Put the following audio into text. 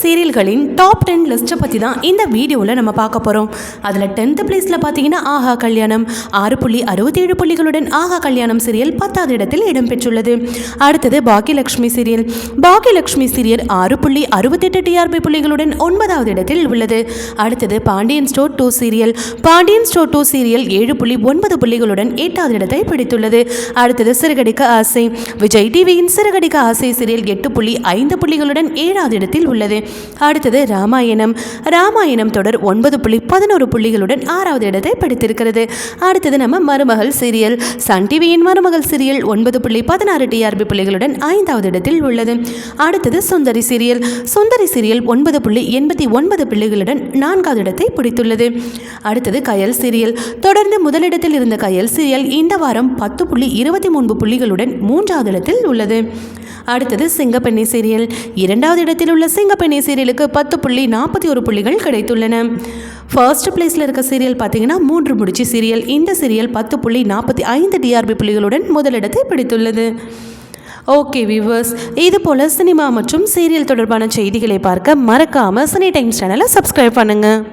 சீரியல்களின் top ten லிஸ்ட்டை பற்றி தான் இந்த வீடியோவில் நம்ம பார்க்க போகிறோம் அதில் டென்த்து பிளேஸில் பார்த்தீங்கன்னா ஆஹா கல்யாணம் ஆறு புள்ளி அறுபத்தேழு புள்ளிகளுடன் ஆஹா கல்யாணம் சீரியல் பத்தாவது இடத்தில் இடம்பெற்றுள்ளது அடுத்தது பாக்கியலட்சுமி சீரியல் பாக்கியலட்சுமி சீரியல் ஆறு புள்ளி அறுபத்தெட்டு டிஆர்பி புள்ளிகளுடன் ஒன்பதாவது இடத்தில் உள்ளது. அடுத்தது Pandian store two serial Pandian store two serial ஏழு புள்ளி ஒன்பது புள்ளிகளுடன் எட்டாவது இடத்தை பிடித்துள்ளது. அடுத்தது சிறுகடிக்க ஆசை. விஜய் டிவியின் சிறுகடிக்க ஆசை சீரியல் எட்டு புள்ளி ஐந்து புள்ளிகளுடன் ஏழாவது இடத்தில் உள்ளது. அடுத்தது ராமாயணம். ராமாயணம் தொடர் ஒன்பது புள்ளி பதினோரு புள்ளிகளுடன் ஆறாவது இடத்தை பிடித்திருக்கிறது. அடுத்தது நம்ம மருமகள் சீரியல். சன் டிவியின் மருமகள் சீரியல் ஒன்பது புள்ளி பதினாறு டிஆர்பி புள்ளிகளுடன் ஐந்தாவது இடத்தில் உள்ளது. அடுத்தது சுந்தரி சீரியல். சுந்தரி சீரியல் ஒன்பது புள்ளி எண்பத்தி ஒன்பது புள்ளிகளுடன் நான்காவது இடத்தை பிடித்துள்ளது. அடுத்தது கயல் சீரியல். தொடர்ந்து முதலிடத்தில் இருந்த கயல் சீரியல் இந்த வாரம் பத்து புள்ளி இருபத்தி மூன்று புள்ளிகளுடன் மூன்றாவது இடத்தில் உள்ளது. அடுத்தது சிங்கப்பெண்ணி சீரியல். இரண்டாவது இடத்தில் உள்ள சிங்கப்பெண்ணி சீரியலுக்கு பத்து புள்ளி நாற்பத்தி ஒரு புள்ளிகள் கிடைத்துள்ளன. ஃபர்ஸ்ட் பிளேஸில் இருக்க சீரியல் பார்த்தீங்கன்னா மூன்று முடிச்சு சீரியல். இந்த சீரியல் பத்து புள்ளி நாற்பத்தி ஐந்து டிஆர்பி புள்ளிகளுடன் முதலிடத்தை பிடித்துள்ளது. ஓகே வியூவர்ஸ் இது போல் சினிமா மற்றும் சீரியல் தொடர்பான செய்திகளை பார்க்க மறக்காமல் சினி டைம்ஸ் சேனலை சப்ஸ்கிரைப் பண்ணுங்கள்